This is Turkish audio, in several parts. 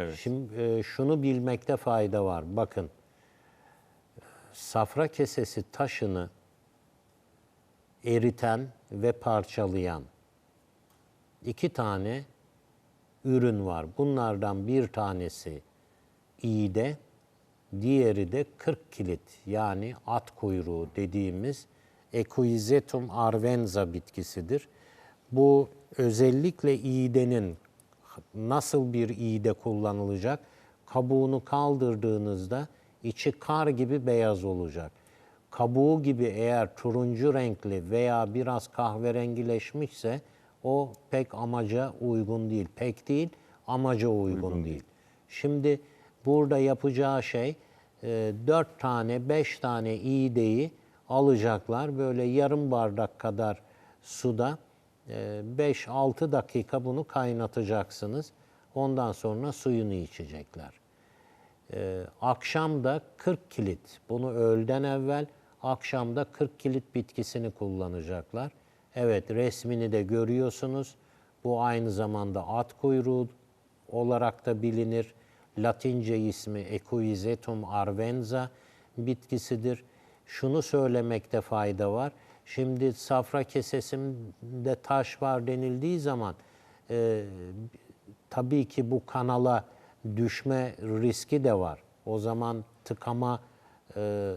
Evet. Şimdi e, şunu bilmekte fayda var. Bakın safra kesesi taşını eriten ve parçalayan iki tane ürün var. Bunlardan bir tanesi iğde, diğeri de 40 kilit yani at kuyruğu dediğimiz Equisetum arvenza bitkisidir. Bu özellikle iğdenin nasıl bir iğde kullanılacak? Kabuğunu kaldırdığınızda içi kar gibi beyaz olacak. Kabuğu gibi eğer turuncu renkli veya biraz kahverengileşmişse o pek amaca uygun değil. Pek değil, amaca uygun, değil. Şimdi burada yapacağı şey e, 4 tane, 5 tane iğdeyi alacaklar. Böyle yarım bardak kadar suda 5-6 dakika bunu kaynatacaksınız. Ondan sonra suyunu içecekler. Ee, akşam da 40 kilit, bunu öğleden evvel akşamda 40 kilit bitkisini kullanacaklar. Evet resmini de görüyorsunuz. Bu aynı zamanda at kuyruğu olarak da bilinir. Latince ismi Equisetum arvenza bitkisidir. Şunu söylemekte fayda var. Şimdi safra kesesimde taş var denildiği zaman e, tabii ki bu kanala düşme riski de var. O zaman tıkama e,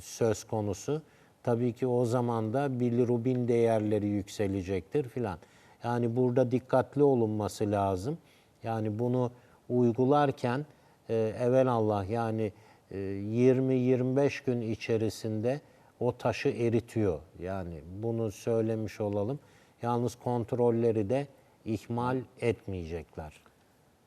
söz konusu. Tabii ki o zaman da bilirubin değerleri yükselecektir filan. Yani burada dikkatli olunması lazım. Yani bunu uygularken e, evelallah yani e, 20-25 gün içerisinde o taşı eritiyor. Yani bunu söylemiş olalım. Yalnız kontrolleri de ihmal etmeyecekler.